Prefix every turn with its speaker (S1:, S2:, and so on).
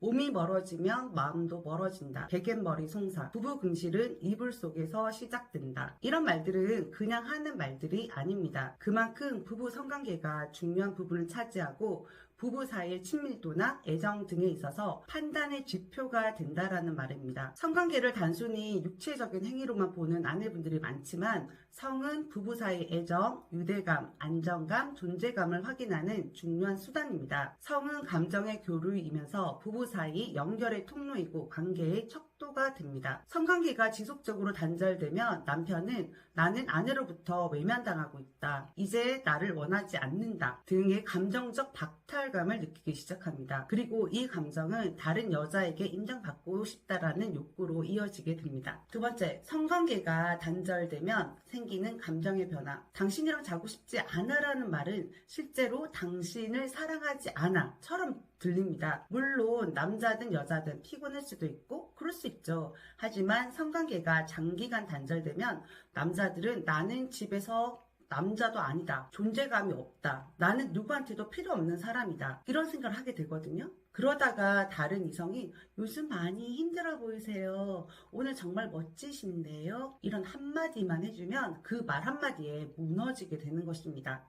S1: 몸이 멀어지면 마음도 멀어진다. 베갯머리 송사. 부부 긍실은 이불 속에서 시작된다. 이런 말들은 그냥 하는 말들이 아닙니다. 그만큼 부부 성관계가 중요한 부분을 차지하고 부부 사이의 친밀도나 애정 등에 있어서 판단의 지표가 된다라는 말입니다. 성관계를 단순히 육체적인 행위로만 보는 아내분들이 많지만 성은 부부 사이의 애정, 유대감, 안정감, 존재감을 확인하는 중요한 수단입니다. 성은 감정의 교류이면서 부부 사이 연결의 통로이고 관계의 척도가 됩니다. 성관계가 지속적으로 단절되면 남편은 나는 아내로부터 외면당하고 있다. 이제 나를 원하지 않는다. 등의 감정적 박탈감을 느끼기 시작합니다. 그리고 이 감정은 다른 여자에게 인정받고 싶다라는 욕구로 이어지게 됩니다. 두 번째, 성관계가 단절되면 생기는 감정의 변화. 당신이랑 자고 싶지 않아라는 말은 실제로 당신을 사랑하지 않아처럼 들립니다. 물론 남자든 여자든 피곤할 수도 있고 그럴 수 있죠. 하지만 성관계가 장기간 단절되면 남자들은 나는 집에서 남자도 아니다. 존재감이 없다. 나는 누구한테도 필요 없는 사람이다. 이런 생각을 하게 되거든요. 그러다가 다른 이성이 요즘 많이 힘들어 보이세요. 오늘 정말 멋지신데요. 이런 한마디만 해주면 그 말 한마디에 무너지게 되는 것입니다.